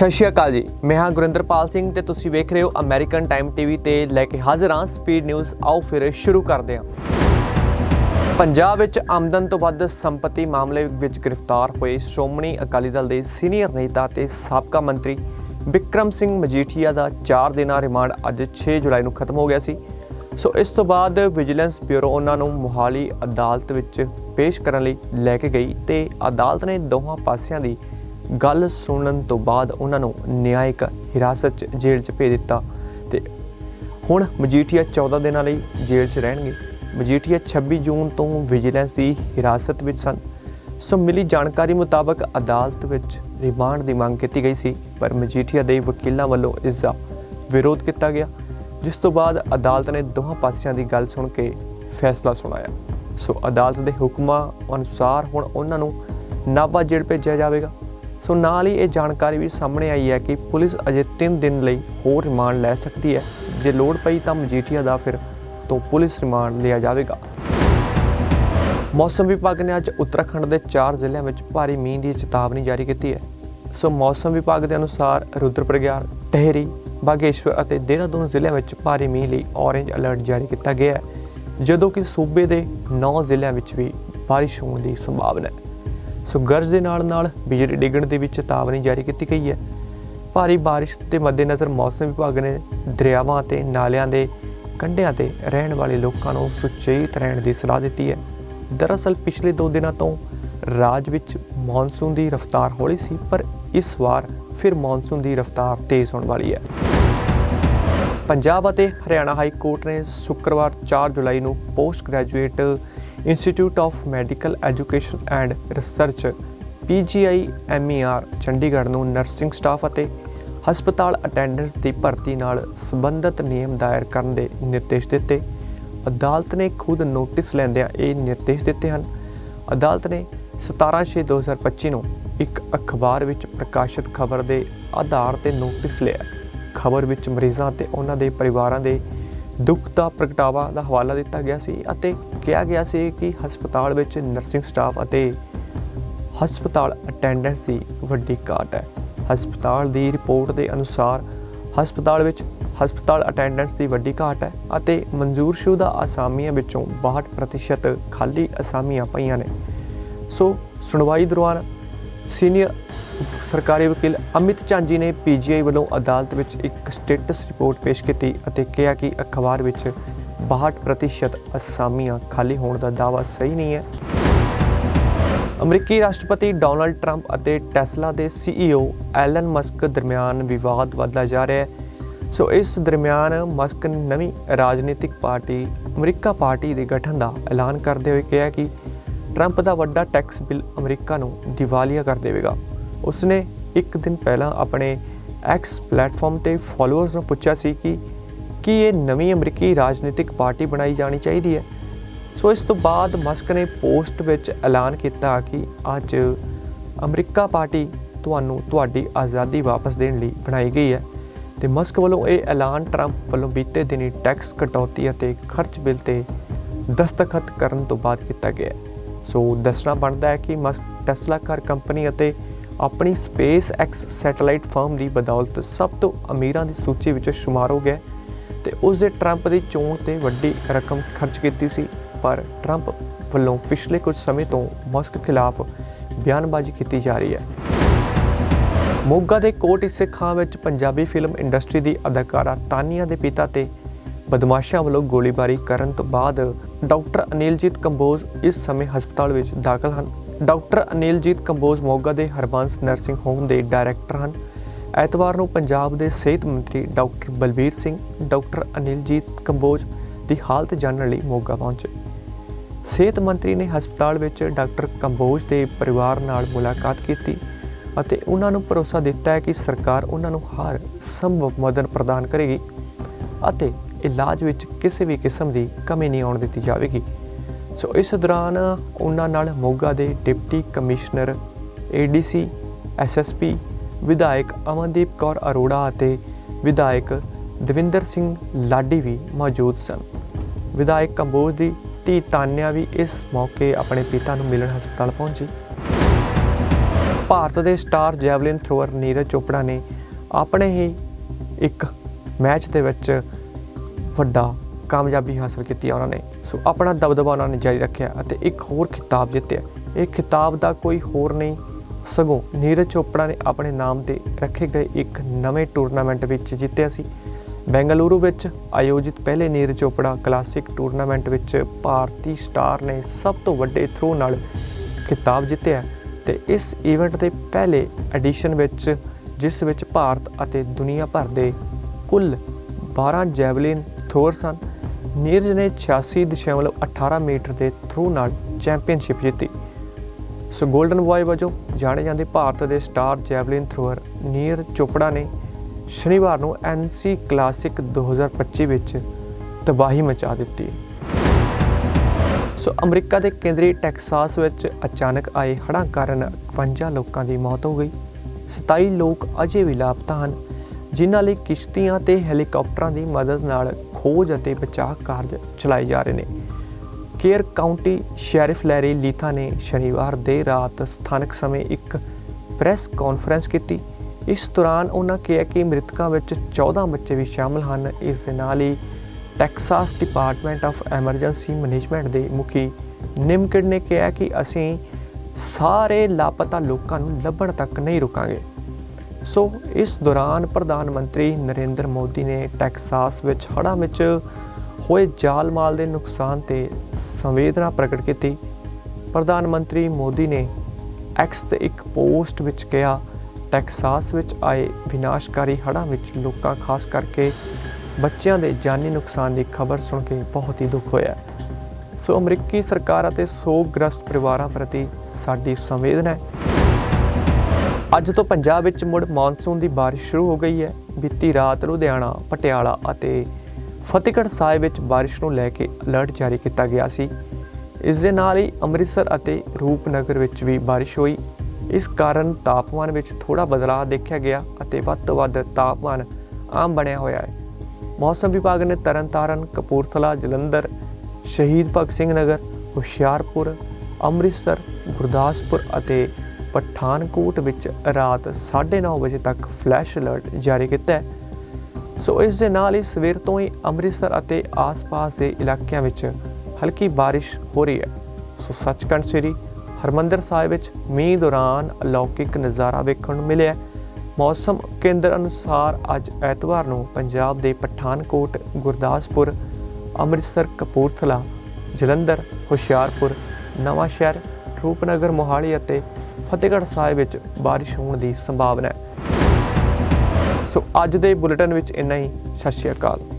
ਸਤਿ ਸ਼੍ਰੀ ਅਕਾਲ ਜੀ। ਮੈਂ ਹਾਂ ਗੁਰਿੰਦਰਪਾਲ ਸਿੰਘ ਤੇ ਤੁਸੀਂ ਵੇਖ ਰਹੇ ਹੋ ਅਮਰੀਕਨ ਟਾਈਮ ਟੀਵੀ ਤੇ ਲੈ ਕੇ ਹਾਜ਼ਰ ਹਾਂ ਸਪੀਡ ਨਿਊਜ਼ ਆਓ ਫਿਰ ਸ਼ੁਰੂ ਕਰਦੇ ਹਾਂ। ਪੰਜਾਬ ਵਿੱਚ ਆਮਦਨ ਤੋਂ ਵੱਧ ਸੰਪਤੀ ਮਾਮਲੇ ਵਿੱਚ ਗ੍ਰਿਫਤਾਰ ਹੋਏ ਸ਼੍ਰੋਮਣੀ ਅਕਾਲੀ ਦਲ ਦੇ ਸੀਨੀਅਰ ਨੇਤਾ ਤੇ ਸਾਬਕਾ ਮੰਤਰੀ ਵਿਕਰਮ ਸਿੰਘ ਮਜੀਠੀਆ ਦਾ 4 ਦਿਨਾਂ ਰਿਮਾਂਡ ਅੱਜ 6 ਜੁਲਾਈ ਨੂੰ ਖਤਮ ਹੋ ਗਿਆ ਸੀ। ਸੋ ਇਸ ਤੋਂ ਬਾਅਦ ਵਿਜੀਲੈਂਸ ਬਿਊਰੋ ਉਹਨਾਂ ਨੂੰ ਮੁਹਾਲੀ ਅਦਾਲਤ ਵਿੱਚ ਪੇਸ਼ ਕਰਨ ਲਈ ਲੈ ਕੇ ਗਈ ਤੇ ਅਦਾਲਤ ਨੇ ਦੋਹਾਂ ਪਾਸਿਆਂ ਦੀ ਗੱਲ ਸੁਣਨ ਤੋਂ ਬਾਅਦ ਉਹਨਾਂ ਨੂੰ ਨਿਆਇਕ ਹਿਰਾਸਤ 'ਚ ਜੇਲ੍ਹ 'ਚ ਭੇਜ ਦਿੱਤਾ ਤੇ ਹੁਣ ਮਜੀਠੀਆ 14 ਦਿਨਾਂ ਲਈ ਜੇਲ੍ਹ 'ਚ ਰਹਿਣਗੇ। ਮਜੀਠੀਆ 26 ਜੂਨ ਤੋਂ ਵਿਜੀਲੈਂਸ ਦੀ ਹਿਰਾਸਤ ਵਿੱਚ ਸਨ। ਸੋ ਮਿਲੀ ਜਾਣਕਾਰੀ ਮੁਤਾਬਕ ਅਦਾਲਤ ਵਿੱਚ ਰਿਮਾਂਡ ਦੀ ਮੰਗ ਕੀਤੀ ਗਈ ਸੀ, ਪਰ ਮਜੀਠੀਆ ਦੇ ਵਕੀਲਾਂ ਵੱਲੋਂ ਇਸ ਦਾ ਵਿਰੋਧ ਕੀਤਾ ਗਿਆ, ਜਿਸ ਤੋਂ ਬਾਅਦ ਅਦਾਲਤ ਨੇ ਦੋਹਾਂ ਪਾਸਿਆਂ ਦੀ ਗੱਲ ਸੁਣ ਕੇ ਫੈਸਲਾ ਸੁਣਾਇਆ। ਸੋ ਅਦਾਲਤ ਦੇ ਹੁਕਮਾਂ ਅਨੁਸਾਰ ਹੁਣ ਉਹਨਾਂ ਨੂੰ ਨਾਭਾ ਜੇਲ੍ਹ ਭੇਜਿਆ ਜਾਵੇਗਾ। ਸੋ ਨਾਲ ਹੀ ਇਹ ਜਾਣਕਾਰੀ ਵੀ ਸਾਹਮਣੇ ਆਈ ਹੈ ਕਿ ਪੁਲਿਸ ਅਜੇ 3 ਦਿਨ ਲਈ ਹੋਰ ਰਿਮਾਂਡ ਲੈ ਸਕਦੀ ਹੈ। ਜੇ ਲੋੜ ਪਈ ਤਾਂ ਮਜੀਠੀਆ ਦਾ ਫਿਰ ਤੋਂ ਪੁਲਿਸ ਰਿਮਾਂਡ ਲਿਆ ਜਾਵੇਗਾ। ਮੌਸਮ ਵਿਭਾਗ ਨੇ ਅੱਜ ਉੱਤਰਾਖੰਡ ਦੇ 4 ਜ਼ਿਲ੍ਹਿਆਂ ਵਿੱਚ ਭਾਰੀ ਮੀਂਹ ਦੀ ਚੇਤਾਵਨੀ ਜਾਰੀ ਕੀਤੀ ਹੈ। ਸੋ ਮੌਸਮ ਵਿਭਾਗ ਦੇ ਅਨੁਸਾਰ ਰੁਦਰਪ੍ਰਯਾਗ ਟਹਿਰੀ, ਬਾਗੇਸ਼ਵਰ ਅਤੇ ਦੇਹਰਾਦੂਨ ਜ਼ਿਲ੍ਹਿਆਂ ਵਿੱਚ ਭਾਰੀ ਮੀਂਹ ਲਈ ਔਰੇਂਜ ਅਲਰਟ ਜਾਰੀ ਕੀਤਾ ਗਿਆ ਹੈ। ਜਦੋਂ ਕਿ ਸੂਬੇ ਦੇ 9 ਜ਼ਿਲ੍ਹਿਆਂ ਵਿੱਚ ਵੀ ਬਾਰਿਸ਼ ਹੋਣ ਦੀ ਸੰਭਾਵਨਾ ਹੈ। ਸੋ ਦੇ ਨਾਲ ਨਾਲ ਬਿਜਲੀ ਡਿੱਗਣ ਦੀ ਵੀ ਚੇਤਾਵਨੀ ਜਾਰੀ ਕੀਤੀ ਗਈ ਹੈ। ਭਾਰੀ ਬਾਰਿਸ਼ ਦੇ ਮੱਦੇਨਜ਼ਰ ਮੌਸਮ ਵਿਭਾਗ ਨੇ ਦਰਿਆਵਾਂ ਅਤੇ ਨਾਲਿਆਂ ਦੇ ਕੰਢਿਆਂ ਤੇ ਰਹਿਣ ਵਾਲੇ ਲੋਕਾਂ ਨੂੰ ਸੁਚੇਤ ਰਹਿਣ ਦੀ ਸਲਾਹ ਦਿੱਤੀ ਹੈ। ਦਰਅਸਲ ਪਿਛਲੇ 2 ਦਿਨਾਂ ਤੋਂ ਰਾਜ ਵਿੱਚ ਮੌਨਸੂਨ ਦੀ ਰਫ਼ਤਾਰ ਹੌਲੀ ਸੀ, ਪਰ ਇਸ ਵਾਰ ਫਿਰ ਮੌਨਸੂਨ ਦੀ ਰਫ਼ਤਾਰ ਤੇਜ਼ ਹੋਣ ਵਾਲੀ ਹੈ। ਪੰਜਾਬ ਅਤੇ ਹਰਿਆਣਾ ਹਾਈ ਕੋਰਟ ਨੇ ਸ਼ੁੱਕਰਵਾਰ 4 ਜੁਲਾਈ ਨੂੰ post graduate institute of medical education and research PGI MER Chandigarh ਨੂੰ ਨਰਸਿੰਗ ਸਟਾਫ ਅਤੇ ਹਸਪਤਾਲ ਅਟੈਂਡੈਂਟਸ ਦੀ ਭਰਤੀ ਨਾਲ ਸੰਬੰਧਿਤ ਨਿਯਮ ਦਾਇਰ ਕਰਨ ਦੇ ਨਿਰਦੇਸ਼ ਦਿੱਤੇ। ਅਦਾਲਤ ਨੇ ਖੁਦ ਨੋਟਿਸ ਲੈਂਦਿਆਂ ਇਹ ਨਿਰਦੇਸ਼ ਦਿੱਤੇ ਹਨ। ਅਦਾਲਤ ਨੇ 17/6/2025 ਨੂੰ ਇੱਕ ਅਖਬਾਰ ਵਿੱਚ ਪ੍ਰਕਾਸ਼ਿਤ ਖਬਰ ਦੇ ਆਧਾਰ ਤੇ ਨੋਟਿਸ ਲਿਆ। ਖਬਰ ਵਿੱਚ ਮਰੀਜ਼ਾਂ ਅਤੇ ਉਹਨਾਂ ਦੇ ਪਰਿਵਾਰਾਂ ਦੇ ਦੁੱਖ ਦਾ ਪ੍ਰਗਟਾਵਾ ਦਾ ਹਵਾਲਾ ਦਿੱਤਾ ਗਿਆ ਸੀ ਅਤੇ ਕਿਹਾ ਗਿਆ ਸੀ ਕਿ ਹਸਪਤਾਲ ਵਿੱਚ ਨਰਸਿੰਗ ਸਟਾਫ ਅਤੇ ਹਸਪਤਾਲ ਅਟੈਂਡੈਂਟਸ ਦੀ ਵੱਡੀ ਘਾਟ ਹੈ। ਹਸਪਤਾਲ ਦੀ ਰਿਪੋਰਟ ਦੇ ਅਨੁਸਾਰ ਹਸਪਤਾਲ ਵਿੱਚ ਹਸਪਤਾਲ ਅਟੈਂਡੈਂਟਸ ਦੀ ਵੱਡੀ ਘਾਟ ਹੈ ਅਤੇ ਮਨਜ਼ੂਰਸ਼ੁਦਾ ਅਸਾਮੀਆਂ ਵਿੱਚੋਂ 62% ਖਾਲੀ ਅਸਾਮੀਆਂ ਪਈਆਂ ਨੇ। ਸੋ ਸੁਣਵਾਈ ਦੌਰਾਨ ਸੀਨੀਅਰ ਸਰਕਾਰੀ ਵਕੀਲ ਅਮਿਤ ਚਾਂਜੀ ਨੇ ਪੀਜੀਆਈ ਵੱਲੋਂ ਅਦਾਲਤ ਵਿੱਚ ਇੱਕ ਸਟੇਟਸ ਰਿਪੋਰਟ ਪੇਸ਼ ਕੀਤੀ ਅਤੇ ਕਿਹਾ ਕਿ ਅਖਬਾਰ ਵਿੱਚ 62% ਅਸਾਮੀਆਂ ਖਾਲੀ ਹੋਣ ਦਾ ਦਾਅਵਾ ਸਹੀ ਨਹੀਂ ਹੈ। ਅਮਰੀਕੀ ਰਾਸ਼ਟਰਪਤੀ ਡੋਨਲਡ ਟਰੰਪ ਅਤੇ ਟੈਸਲਾ ਦੇ ਸੀਈਓ ਐਲਨ ਮਸਕ ਦਰਮਿਆਨ ਵਿਵਾਦ ਵਧਦਾ ਜਾ ਰਿਹਾ ਹੈ। ਸੋ ਇਸ ਦਰਮਿਆਨ ਮਸਕ ਨੇ ਨਵੀਂ ਰਾਜਨੀਤਿਕ ਪਾਰਟੀ, ਅਮਰੀਕਾ ਪਾਰਟੀ ਦੇ ਗਠਨ ਦਾ ਐਲਾਨ ਕਰਦੇ ਹੋਏ ਕਿਹਾ ਕਿ ਟਰੰਪ ਦਾ ਵੱਡਾ ਟੈਕਸ ਬਿੱਲ ਅਮਰੀਕਾ ਨੂੰ ਦੀਵਾਲੀਆ ਕਰ ਦੇਵੇਗਾ। ਉਸਨੇ ਇੱਕ ਦਿਨ ਪਹਿਲਾਂ ਆਪਣੇ ਐਕਸ ਪਲੇਟਫਾਰਮ ਤੇ ਫਾਲੋਅਰਸ ਨੂੰ ਪੁੱਛਿਆ ਸੀ ਕਿ ਕੀ ਇਹ ਨਵੀਂ ਅਮਰੀਕੀ ਰਾਜਨੀਤਿਕ ਪਾਰਟੀ ਬਣਾਈ ਜਾਣੀ ਚਾਹੀਦੀ ਹੈ। ਸੋ ਇਸ ਤੋਂ ਬਾਅਦ ਮਸਕ ਨੇ ਪੋਸਟ ਵਿੱਚ ਐਲਾਨ ਕੀਤਾ ਕਿ ਅੱਜ ਅਮਰੀਕਾ ਪਾਰਟੀ ਤੁਹਾਨੂੰ ਤੁਹਾਡੀ ਆਜ਼ਾਦੀ ਵਾਪਸ ਦੇਣ ਲਈ ਬਣਾਈ ਗਈ ਹੈ ਤੇ ਮਸਕ ਵੱਲੋਂ ਇਹ ਐਲਾਨ ਟਰੰਪ ਵੱਲੋਂ ਬੀਤੇ ਦਿਨੀ ਟੈਕਸ ਕਟੌਤੀ ਅਤੇ ਖਰਚ ਬਿੱਲ ਤੇ ਦਸਤਖਤ ਕਰਨ ਤੋਂ ਬਾਅਦ ਕੀਤਾ ਗਿਆ ਸੋ ਦੱਸਣਾ ਬਣਦਾ ਹੈ ਕਿ ਮਸਕ ਟੈਸਲਾ ਕਾਰ ਕੰਪਨੀ ਅਤੇ ਆਪਣੀ ਸਪੇਸ ਐਕਸ ਸੈਟੇਲਾਈਟ ਫਰਮ ਦੀ ਬਦੌਲਤ ਸਭ ਤੋਂ ਅਮੀਰਾਂ ਦੀ ਸੂਚੀ ਵਿੱਚ ਸ਼ੁਮਾਰ ਹੋ ਗਿਆ ਤੇ ਉਸ ਦੇ ਟਰੰਪ ਦੀ ਚੋਣ ਤੇ ਵੱਡੀ ਰਕਮ ਖਰਚ ਕੀਤੀ ਸੀ, ਪਰ ਟਰੰਪ ਵੱਲੋਂ ਪਿਛਲੇ ਕੁਝ ਸਮੇਂ ਤੋਂ ਮਸਕ ਖਿਲਾਫ ਬਿਆਨਬਾਜ਼ੀ ਕੀਤੀ ਜਾ ਰਹੀ ਹੈ। ਮੋਗਾ ਦੇ ਕੋਟ ਇਸੇ ਖਾਂ ਵਿੱਚ ਪੰਜਾਬੀ ਫਿਲਮ ਇੰਡਸਟਰੀ ਦੀ ਅਦਾਕਾਰਾ ਤਾਨੀਆ ਦੇ ਪਿਤਾ ਤੇ ਬਦਮਾਸ਼ਾਂ ਵੱਲੋਂ ਗੋਲੀਬਾਰੀ ਕਰਨ ਤੋਂ ਬਾਅਦ ਡਾਕਟਰ ਅਨਿਲਜੀਤ ਕੰਬੋਜ ਇਸ ਸਮੇਂ ਹਸਪਤਾਲ ਵਿੱਚ ਦਾਖਲ ਹਨ। ਡਾਕਟਰ ਅਨਿਲਜੀਤ ਕੰਬੋਜ ਮੋਗਾ ਦੇ ਹਰਬੰਸ ਨਰਸਿੰਗ ਹੋਮ ਦੇ ਡਾਇਰੈਕਟਰ ਹਨ। ਐਤਵਾਰ ਨੂੰ ਪੰਜਾਬ ਦੇ ਸਿਹਤ ਮੰਤਰੀ ਡਾਕਟਰ ਬਲਬੀਰ ਸਿੰਘ, ਡਾਕਟਰ ਅਨਿਲਜੀਤ ਕੰਬੋਜ ਦੀ ਹਾਲਤ ਜਾਣਨ ਲਈ ਮੋਗਾ ਪਹੁੰਚੇ। ਸਿਹਤ ਮੰਤਰੀ ਨੇ ਹਸਪਤਾਲ ਵਿੱਚ ਡਾਕਟਰ ਕੰਬੋਜ ਦੇ ਪਰਿਵਾਰ ਨਾਲ ਮੁਲਾਕਾਤ ਕੀਤੀ ਅਤੇ ਉਹਨਾਂ ਨੂੰ ਭਰੋਸਾ ਦਿੱਤਾ ਹੈ ਕਿ ਸਰਕਾਰ ਉਹਨਾਂ ਨੂੰ ਹਰ ਸੰਭਵ ਮਦਦ ਪ੍ਰਦਾਨ ਕਰੇਗੀ ਅਤੇ ਇਲਾਜ ਵਿੱਚ ਕਿਸੇ ਵੀ ਕਿਸਮ ਦੀ ਕਮੀ ਨਹੀਂ ਆਉਣ ਦਿੱਤੀ ਜਾਵੇਗੀ। ਸੋ ਇਸ ਦੌਰਾਨ ਉਹਨਾਂ ਨਾਲ ਮੋਗਾ ਦੇ ਡਿਪਟੀ ਕਮਿਸ਼ਨਰ ਏਡੀਸੀ ਐਸਐਸਪੀ ਵਿਧਾਇਕ ਅਮਨਦੀਪ ਕੌਰ ਅਰੋੜਾ ਅਤੇ ਵਿਧਾਇਕ ਦਵਿੰਦਰ ਸਿੰਘ ਲਾਡੀ ਵੀ ਮੌਜੂਦ ਸਨ। ਵਿਧਾਇਕ ਕੰਬੋਜ ਦੀ ਧੀ ਤਾਨਿਆ ਵੀ ਇਸ ਮੌਕੇ ਆਪਣੇ ਪਿਤਾ ਨੂੰ ਮਿਲਣ ਹਸਪਤਾਲ ਪਹੁੰਚੀ। ਭਾਰਤ ਦੇ star javelin thrower Neeraj Chopra ਨੇ ਆਪਣੇ ਹੀ ਇੱਕ ਮੈਚ ਦੇ ਵਿੱਚ ਵੱਡਾ ਕਾਮਯਾਬੀ ਹਾਸਲ ਕੀਤੀ ਉਹਨਾਂ ਨੇ। ਸੋ ਆਪਣਾ ਦਬਦਬਾ ਉਹਨਾਂ ਨੇ ਜਾਰੀ ਰੱਖਿਆ ਅਤੇ ਇੱਕ ਹੋਰ ਖਿਤਾਬ ਜਿੱਤਿਆ। ਇਹ ਖਿਤਾਬ ਦਾ ਕੋਈ ਹੋਰ ਨਹੀਂ ਸਗੋਂ ਨੀਰਜ ਚੋਪੜਾ ਨੇ ਆਪਣੇ ਨਾਮ ਤੇ ਰੱਖੇ ਗਏ ਇੱਕ ਨਵੇਂ ਟੂਰਨਾਮੈਂਟ ਵਿੱਚ ਜਿੱਤਿਆ ਸੀ। ਬੈਂਗਲੁਰੂ ਵਿੱਚ ਆਯੋਜਿਤ ਪਹਿਲੇ ਨੀਰਜ ਚੋਪੜਾ ਕਲਾਸਿਕ ਟੂਰਨਾਮੈਂਟ ਵਿੱਚ ਭਾਰਤੀ ਸਟਾਰ ਨੇ ਸਭ ਤੋਂ ਵੱਡੇ ਥਰੋ ਨਾਲ ਖਿਤਾਬ ਜਿੱਤਿਆ ਤੇ ਇਸ ਇਵੈਂਟ ਦੇ ਪਹਿਲੇ ਐਡੀਸ਼ਨ ਵਿੱਚ ਜਿਸ ਵਿੱਚ ਭਾਰਤ ਅਤੇ ਦੁਨੀਆ ਭਰ ਦੇ ਕੁੱਲ 12 ਜੈਵਲਿਨ ਥਰੋਅਰ ਸਨ, ਨੀਰਜ ਨੇ 86.18 ਮੀਟਰ ਦੇ ਥਰੋ ਨਾਲ ਚੈਂਪੀਅਨਸ਼ਿਪ ਜਿੱਤੀ। ਸੋ 골ਡਨ ਬॉय ਵਜੋਂ ਜਾਣੇ ਜਾਂਦੇ ਭਾਰਤ ਦੇ star javelin thrower Neeraj Chopra ਨੇ ਸ਼ਨੀਵਾਰ ਨੂੰ ਐਨਸੀ ਕਲਾਸਿਕ 2025 ਵਿੱਚ ਤਬਾਹੀ ਮਚਾ ਦਿੱਤੀ। ਸੋ ਅਮਰੀਕਾ ਦੇ ਕੇਂਦਰੀ ਟੈਕਸਾਸ ਵਿੱਚ ਅਚਾਨਕ ਆਏ ਹੜ੍ਹਾਂ ਕਾਰਨ 51 ਲੋਕਾਂ ਦੀ ਮੌਤ ਹੋ ਗਈ। 27 ਲੋਕ ਅਜੇ ਵੀ ਲਾਪਤਾ ਹਨ, ਜਿਨ੍ਹਾਂ ਲਈ ਕਿਸ਼ਤੀਆਂ ਤੇ ਹੈਲੀਕਾਪਟਰਾਂ ਦੀ ਮਦਦ ਨਾਲ ਖੋਜ ਅਤੇ ਬਚਾਅ ਕਾਰਜ ਚਲਾਏ ਜਾ ਰਹੇ ਨੇ। Kerr County sheriff Larry Leitha ਨੇ ਸ਼ਨੀਵਾਰ ਦੇ ਰਾਤ ਸਥਾਨਕ ਸਮੇਂ ਇੱਕ ਪ੍ਰੈਸ ਕਾਨਫਰੰਸ ਕੀਤੀ। ਇਸ ਦੌਰਾਨ ਉਹਨਾਂ ਕਿਹਾ ਕਿ ਮ੍ਰਿਤਕਾਂ ਵਿੱਚ 14 ਬੱਚੇ ਵੀ ਸ਼ਾਮਲ ਹਨ। ਇਸ ਦੇ ਨਾਲ ਹੀ Texas department of emergency management ਦੇ ਮੁਖੀ ਨਿਮਕਿਡ ਨੇ ਕਿਹਾ ਕਿ ਅਸੀਂ ਸਾਰੇ ਲਾਪਤਾ ਲੋਕਾਂ ਨੂੰ ਲੱਭਣ ਤੱਕ ਨਹੀਂ ਰੁਕਾਂਗੇ। ਸੋ ਇਸ ਦੌਰਾਨ ਪ੍ਰਧਾਨ ਮੰਤਰੀ ਨਰਿੰਦਰ ਮੋਦੀ ਨੇ ਟੈਕਸਾਸ ਵਿੱਚ ਹੜ੍ਹਾਂ ਵਿੱਚ ਹੋਏ ਜਾਲ ਮਾਲ ਦੇ ਨੁਕਸਾਨ ਤੇ ਸੰਵੇਦਨਾ ਪ੍ਰਗਟ ਕੀਤੀ। ਪ੍ਰਧਾਨ ਮੰਤਰੀ ਮੋਦੀ ਨੇ ਐਕਸ ਤੇ ਇੱਕ ਪੋਸਟ ਵਿੱਚ ਕਿਹਾ, ਟੈਕਸਾਸ ਵਿੱਚ ਆਏ ਵਿਨਾਸ਼ਕਾਰੀ ਹੜ੍ਹਾਂ ਵਿੱਚ ਲੋਕਾਂ, ਖਾਸ ਕਰਕੇ ਬੱਚਿਆਂ ਦੇ ਜਾਨੀ ਨੁਕਸਾਨ ਦੀ ਖਬਰ ਸੁਣ ਕੇ ਬਹੁਤ ਹੀ ਦੁੱਖ ਹੋਇਆ ਸੋ ਅਮਰੀਕੀ ਸਰਕਾਰ ਅਤੇ ਸੋਗਗ੍ਰਸਤ ਪਰਿਵਾਰਾਂ ਪ੍ਰਤੀ ਸਾਡੀ ਸੰਵੇਦਨਾ ਹੈ। ਅੱਜ ਤੋਂ ਪੰਜਾਬ ਵਿੱਚ ਮੁੜ ਮੌਨਸੂਨ ਦੀ ਬਾਰਿਸ਼ ਸ਼ੁਰੂ ਹੋ ਗਈ ਹੈ। ਬੀਤੀ ਰਾਤ ਲੁਧਿਆਣਾ, ਪਟਿਆਲਾ ਅਤੇ ਫਤਿਹਗੜ੍ਹ ਸਾਹਿਬ ਵਿੱਚ ਬਾਰਿਸ਼ ਨੂੰ ਲੈ ਕੇ ਅਲਰਟ ਜਾਰੀ ਕੀਤਾ ਗਿਆ ਸੀ। ਇਸ ਦੇ ਨਾਲ ਹੀ ਅੰਮ੍ਰਿਤਸਰ ਅਤੇ ਰੂਪਨਗਰ ਵਿੱਚ ਵੀ ਬਾਰਿਸ਼ ਹੋਈ। ਇਸ ਕਾਰਨ ਤਾਪਮਾਨ ਵਿੱਚ ਥੋੜਾ ਬਦਲਾਅ ਦੇਖਿਆ ਗਿਆ ਅਤੇ ਵੱਧ ਤੋਂ ਵੱਧ ਤਾਪਮਾਨ ਆਮ ਬਣਿਆ ਹੋਇਆ ਹੈ। ਮੌਸਮ ਵਿਭਾਗ ਨੇ ਤਰਨਤਾਰਨ, ਕਪੂਰਥਲਾ, ਜਲੰਧਰ, ਸ਼ਹੀਦ ਭਗਤ ਸਿੰਘ ਨਗਰ, ਹੁਸ਼ਿਆਰਪੁਰ, ਅੰਮ੍ਰਿਤਸਰ, ਗੁਰਦਾਸਪੁਰ ਅਤੇ ਪਠਾਨਕੋਟ ਵਿੱਚ ਰਾਤ 9:30 ਵਜੇ ਤੱਕ ਫਲੈਸ਼ ਅਲਰਟ ਜਾਰੀ ਕੀਤਾ ਹੈ। ਸੋ ਇਸ ਦੇ ਨਾਲ ਹੀ ਸਵੇਰ ਤੋਂ ਹੀ ਅੰਮ੍ਰਿਤਸਰ ਅਤੇ ਆਸ-ਪਾਸ ਦੇ ਇਲਾਕਿਆਂ ਵਿੱਚ ਹਲਕੀ ਬਾਰਿਸ਼ ਹੋ ਰਹੀ ਹੈ। ਸੋ ਸੱਚਖੰਡ ਸ੍ਰੀ ਹਰਮੰਦਰ ਸਾਹਿਬ ਵਿੱਚ ਮੀਂਹ ਦੌਰਾਨ ਅਲੌਕਿਕ ਨਜ਼ਾਰਾ ਵੇਖਣ ਨੂੰ ਮਿਲਿਆ ਮੌਸਮ ਕੇਂਦਰ ਅਨੁਸਾਰ ਅੱਜ ਐਤਵਾਰ ਨੂੰ ਪੰਜਾਬ ਦੇ ਪਠਾਨਕੋਟ, ਗੁਰਦਾਸਪੁਰ, ਅੰਮ੍ਰਿਤਸਰ, ਕਪੂਰਥਲਾ, ਜਲੰਧਰ, ਹੁਸ਼ਿਆਰਪੁਰ, ਨਵਾਂ ਸ਼ਹਿਰ, ਰੂਪਨਗਰ, ਮੋਹਾਲੀ ਅਤੇ ਫਤਿਹਗੜ੍ਹ ਸਾਹਿਬ ਵਿੱਚ ਬਾਰਿਸ਼ ਹੋਣ ਦੀ ਸੰਭਾਵਨਾ ਹੈ। ਸੋ ਅੱਜ ਦੇ ਬੁਲੇਟਿਨ ਵਿੱਚ ਇੰਨਾ ਹੀ। ਸਤਿ ਸ਼੍ਰੀ ਅਕਾਲ।